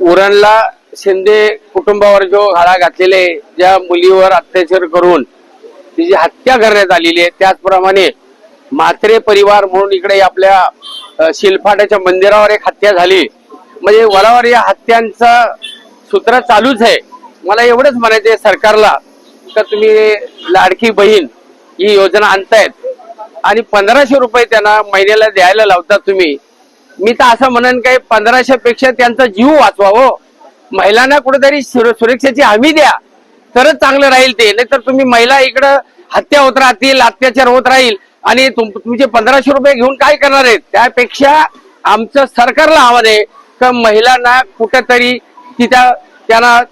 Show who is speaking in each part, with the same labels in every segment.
Speaker 1: उरणला शिंदे कुटुंबावर जो घाळा घातलेले ज्या मुलीवर अत्याचार करून तिची हत्या करण्यात आलेली आहे त्याचप्रमाणे म्हात्रे परिवार म्हणून इकडे आपल्या शिलफाट्याच्या मंदिरावर एक हत्या झाली. म्हणजे वरावर या हत्यांचा सूत्र चालूच आहे. मला एवढंच म्हणायचं आहे सरकारला का तुम्ही लाडकी बहीण ही योजना आणतायत आणि पंधराशे रुपये त्यांना महिन्याला द्यायला लावतात तुम्ही. मी तर असं म्हणेन काही पंधराशे पेक्षा त्यांचा जीव वाचवावं. महिलांना कुठेतरी सुर- सुरक्षेची हमी द्या. तरच चांगलं राहील ते. नाहीतर तुम्ही महिला इकडं हत्या होत राहतील अत्याचार होत राहील. आणि तुम- तुमचे पंधराशे रुपये घेऊन काय करणार आहेत? त्यापेक्षा आमचं सरकारला आव्हान आहे का महिलांना कुठेतरी तिथं त्यांना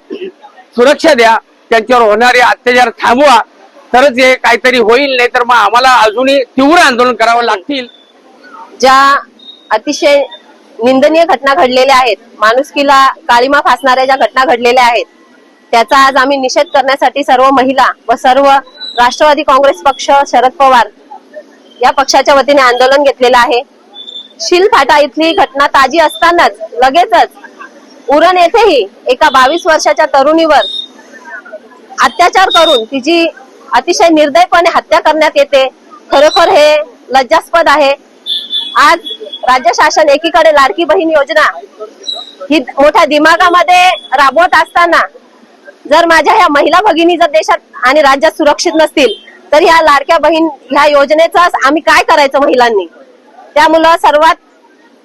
Speaker 1: सुरक्षा द्या. त्यांच्यावर होणारे अत्याचार थांबवा. तरच हे काहीतरी होईल. नाही तर मग आम्हाला अजूनही तीव्र आंदोलन करावं लागतील.
Speaker 2: ज्या अतिशय निंदनीय घटना घडलेल्या आहेत. माणुसकीला काळीमा फासणाऱ्या ज्या घटना घडलेल्या आहेत त्याचा आज आम्ही निषेध करण्यासाठी सर्व महिला व सर्व राष्ट्रवादी काँग्रेस पक्ष शरद पवार या पक्षाच्या वतीने आंदोलन घेतलेलं आहे. शिलफाटा इथली घटना ताजी असतानाच लगेचच उरण येथेही एका बावीस वर्षाच्या तरुणीवर अत्याचार करून तिची अतिशय निर्दयपणे हत्या करण्यात येते. खरोखर हे लज्जास्पद आहे. आज राज्य शासन एकीकडे लाडकी बहीण योजना ही मोठ्या दिमागामध्ये राबवत असताना जर माझ्या ह्या महिला भगिनी जर देशात आणि राज्यात सुरक्षित नसतील तर ह्या लाडक्या बहीण ह्या योजनेचं आम्ही काय करायचं महिलांनी? त्यामुळं सर्वात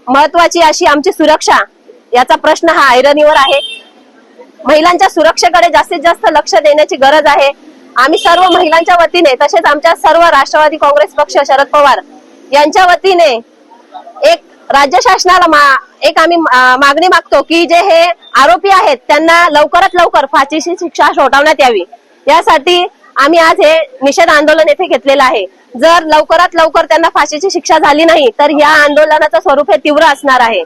Speaker 2: महत्वाची अशी आमची सुरक्षा याचा प्रश्न हा ऐरणीवर आहे. महिलांच्या सुरक्षेकडे जास्तीत जास्त लक्ष देण्याची गरज आहे. आम्ही सर्व महिलांच्या वतीने तसेच आमच्या सर्व राष्ट्रवादी काँग्रेस पक्ष शरद पवार यांच्या वतीने राज्य शासनाला मा- एक आम्ही मागणी मागतो की जे हे आरोपी आहेत त्यांना लवकरात लवकर फाशीची शिक्षा सोडवण्यात यावी. यासाठी आम्ही आज हे निषेध आंदोलन येथे घेतलेलं आहे. जर लवकरात लवकर त्यांना फाशीची शिक्षा झाली नाही तर या आंदोलनाचं स्वरूप हे तीव्र असणार आहे.